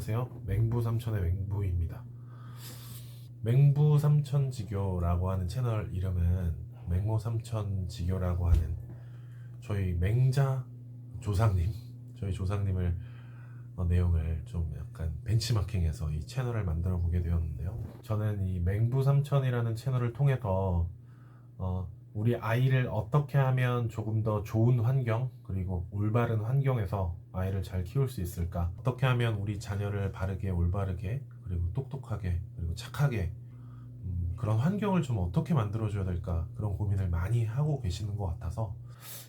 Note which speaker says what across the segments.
Speaker 1: 안녕하세요. 맹부 삼천의 맹부입니다. 맹부 삼천 지교라고 하는 채널 이름은 맹모 삼천 지교라고 하는 저희 맹자 조상님, 저희 조상님을 어, 내용을 좀 약간 벤치마킹해서 이 채널을 만들어 보게 되었는데요. 저는 이 맹부 삼천이라는 채널을 통해서 어, 우리 아이를 어떻게 하면 조금 더 좋은 환경 그리고 올바른 환경에서 아이를 잘 키울 수 있을까? 어떻게 하면 우리 자녀를 바르게 올바르게 그리고 똑똑하게 그리고 착하게 음, 그런 환경을 좀 어떻게 만들어줘야 될까 그런 고민을 많이 하고 계시는 것 같아서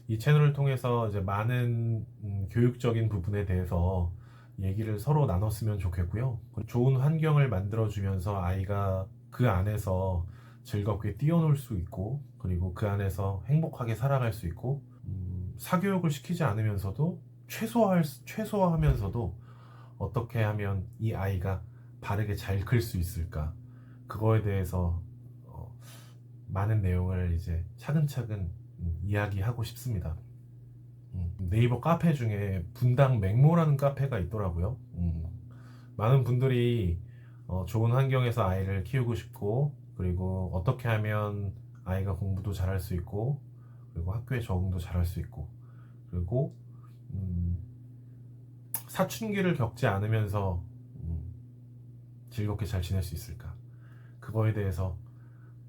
Speaker 1: 이 채널을 통해서 이제 많은 음, 교육적인 부분에 대해서 얘기를 서로 나눴으면 좋겠고요. 좋은 환경을 만들어주면서 아이가 그 안에서 즐겁게 뛰어놀 수 있고 그리고 그 안에서 행복하게 살아갈 수 있고 음, 사교육을 시키지 않으면서도 최소화할 수- 최소화하면서도 어떻게 하면 이 아이가 바르게 잘 클 수 있을까 그거에 대해서 어, 많은 내용을 이제 차근차근 음, 이야기하고 싶습니다. 음, 네이버 카페 중에 분당 맹모라는 카페가 있더라고요. 음, 많은 분들이 어, 좋은 환경에서 아이를 키우고 싶고 그리고 어떻게 하면 아이가 공부도 잘할 수 있고 그리고 학교에 적응도 잘할 수 있고 그리고 음, 사춘기를 겪지 않으면서 음, 즐겁게 잘 지낼 수 있을까 그거에 대해서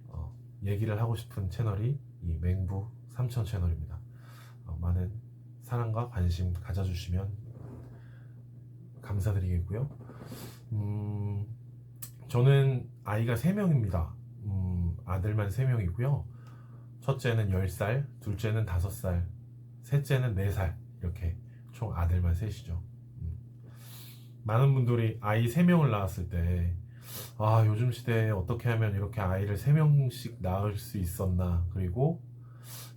Speaker 1: 어, 얘기를 하고 싶은 채널이 이 맹부 삼천 채널입니다. 어, 많은 사랑과 관심 가져주시면 감사드리겠고요. 음, 저는 아이가 3명입니다. 음, 아들만 3명이고요. 첫째는 10살, 둘째는 5살, 셋째는 4살. 이렇게 총 아들만 셋이죠. 음. 많은 분들이 아이 3명을 낳았을 때, 아, 요즘 시대에 어떻게 하면 이렇게 아이를 3명씩 낳을 수 있었나. 그리고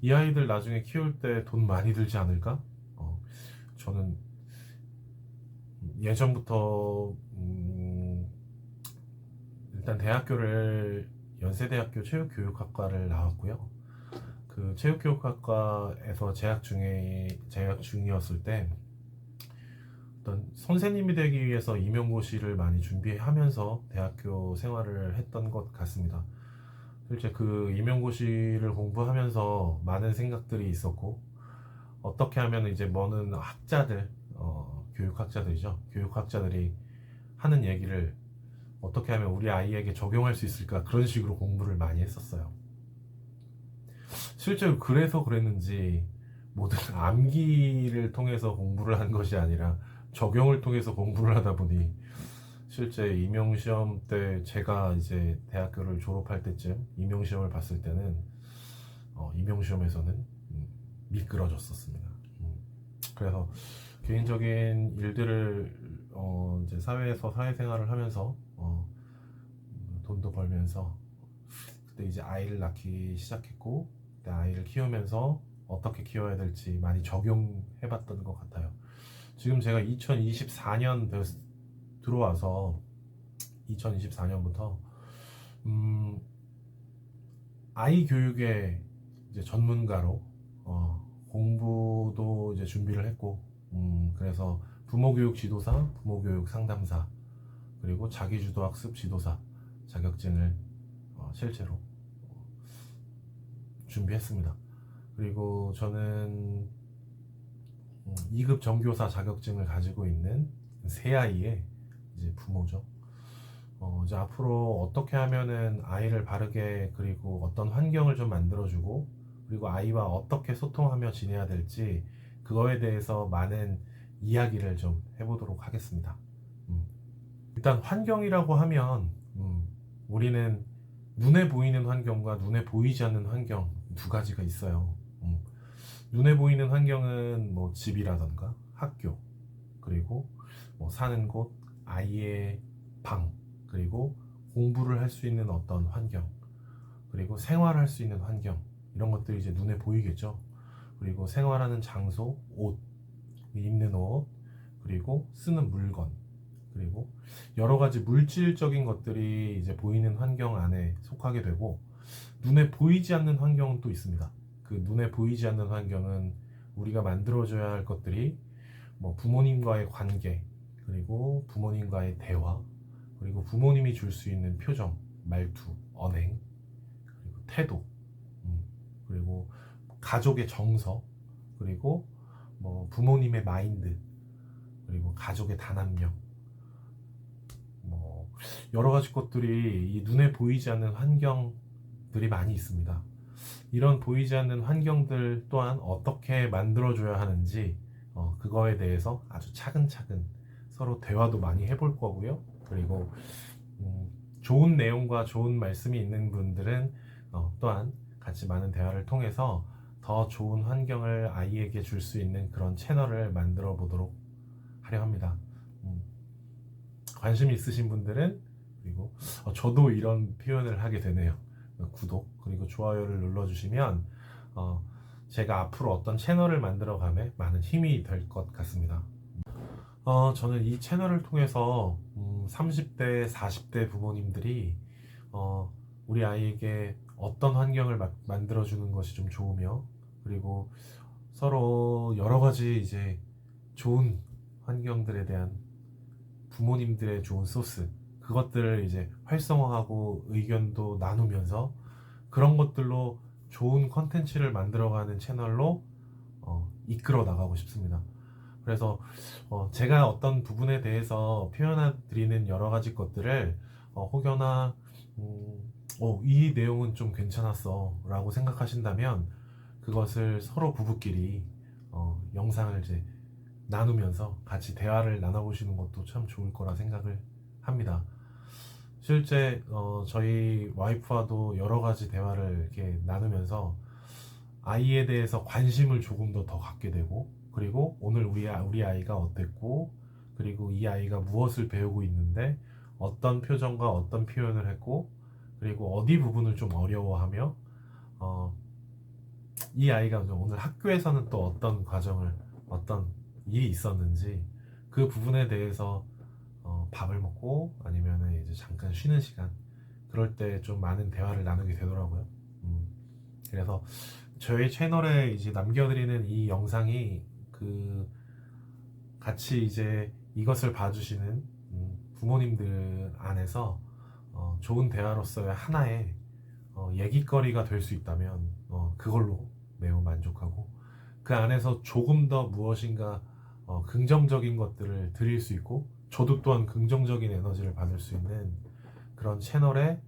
Speaker 1: 이 아이들 나중에 키울 때 돈 많이 들지 않을까? 어, 저는 예전부터 음, 일단 대학교를 연세대학교 체육교육학과를 나왔고요. 그 체육교육학과에서 재학 중에 재학 중이었을 때 어떤 선생님이 되기 위해서 임용고시를 많이 준비하면서 대학교 생활을 했던 것 같습니다. 실제 그 임용고시를 공부하면서 많은 생각들이 있었고 어떻게 하면 이제 많은 학자들 어, 교육학자들이죠 교육학자들이 하는 얘기를 어떻게 하면 우리 아이에게 적용할 수 있을까? 그런 식으로 공부를 많이 했었어요. 실제로 그래서 그랬는지 모든 암기를 통해서 공부를 한 것이 아니라 적용을 통해서 공부를 하다 보니 실제 임용시험 때 제가 이제 대학교를 졸업할 때쯤 임용시험을 봤을 때는 어, 임용시험에서는 음, 미끄러졌었습니다. 음, 그래서 개인적인 일들을 어, 이제 사회에서 사회생활을 하면서 어, 음, 돈도 벌면서 그때 이제 아이를 낳기 시작했고 그때 아이를 키우면서 어떻게 키워야 될지 많이 적용해봤던 것 같아요. 지금 제가 2024년 들어와서 2024년부터 음, 아이 교육의 이제 전문가로 어, 공부도 이제 준비를 했고 음, 그래서 부모 교육 지도사, 부모 교육 상담사 그리고 자기주도 학습 지도사 자격증을 어, 실제로 어, 준비했습니다. 그리고 저는 2급 정교사 자격증을 가지고 있는 세 아이의 이제 부모죠. 어, 이제 앞으로 어떻게 하면은 아이를 바르게 그리고 어떤 환경을 좀 만들어주고 그리고 아이와 어떻게 소통하며 지내야 될지 그거에 대해서 많은 이야기를 좀 해보도록 하겠습니다. 음. 일단 환경이라고 하면 음, 우리는 눈에 보이는 환경과 눈에 보이지 않는 환경 두 가지가 있어요. 음. 눈에 보이는 환경은 뭐 집이라던가 학교 그리고 뭐 사는 곳 아이의 방 그리고 공부를 할 수 있는 어떤 환경 그리고 생활할 수 있는 환경 이런 것들이 이제 눈에 보이겠죠 그리고 생활하는 장소 옷 입는 옷 그리고 쓰는 물건 그리고 여러 가지 물질적인 것들이 이제 보이는 환경 안에 속하게 되고 눈에 보이지 않는 환경은 또 있습니다. 그 눈에 보이지 않는 환경은 우리가 만들어줘야 할 것들이 뭐 부모님과의 관계 그리고 부모님과의 대화, 그리고 부모님이 줄 수 있는 표정, 말투, 언행, 그리고 태도, 음, 그리고 가족의 정서, 그리고 뭐 부모님의 마인드, 그리고 가족의 단합력, 뭐 여러 가지 것들이 이 눈에 보이지 않는 환경들이 많이 있습니다. 이런 보이지 않는 환경들 또한 어떻게 만들어줘야 하는지 어, 그거에 대해서 아주 차근차근 서로 대화도 많이 해볼 거고요. 그리고 음, 좋은 내용과 좋은 말씀이 있는 분들은 어, 또한 같이 많은 대화를 통해서 더 좋은 환경을 아이에게 줄 수 있는 그런 채널을 만들어 보도록 하려 합니다. 음, 관심 있으신 분들은 그리고 어, 저도 이런 표현을 하게 되네요. 구독 그리고 좋아요를 눌러주시면 어, 제가 앞으로 어떤 채널을 만들어감에 많은 힘이 될 것 같습니다. 어, 저는 이 채널을 통해서 음, 30대, 40대 부모님들이 어, 우리 아이에게 어떤 환경을 마- 만들어주는 것이 좀 좋으며 그리고 서로 여러 가지 이제 좋은 환경들에 대한 부모님들의 좋은 소스 그것들을 이제 활성화하고 의견도 나누면서 그런 것들로 좋은 컨텐츠를 만들어가는 채널로 어, 이끌어 나가고 싶습니다. 그래서 어, 제가 어떤 부분에 대해서 표현해드리는 여러 가지 것들을 어, 혹여나 음, 어, 이 내용은 좀 괜찮았어 라고 생각하신다면 그것을 서로 부부끼리 어, 영상을 이제 나누면서 같이 대화를 나눠보시는 것도 참 좋을 거라 생각을 합니다. 실제 어, 저희 와이프와도 여러 가지 대화를 이렇게 나누면서 아이에 대해서 관심을 조금 더 더 갖게 되고 그리고 오늘 우리, 아- 우리 아이가 어땠고 그리고 이 아이가 무엇을 배우고 있는데 어떤 표정과 어떤 표현을 했고 그리고 어디 부분을 좀 어려워하며 어, 이 아이가 오늘 학교에서는 또 어떤 과정을 어떤 일이 있었는지 그 부분에 대해서 어, 밥을 먹고 아니면 이제 잠깐 쉬는 시간 그럴 때 좀 많은 대화를 나누게 되더라고요. 음, 그래서 저희 채널에 이제 남겨드리는 이 영상이 그 같이 이제 이것을 봐주시는 음, 부모님들 안에서 어, 좋은 대화로서의 하나의 어, 얘기거리가 될 수 있다면 어, 그걸로 매우 만족하고 그 안에서 조금 더 무엇인가 어, 긍정적인 것들을 드릴 수 있고 저도 또한 긍정적인 에너지를 받을 수 있는 그런 채널의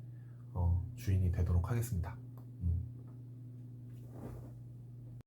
Speaker 1: 어, 주인이 되도록 하겠습니다.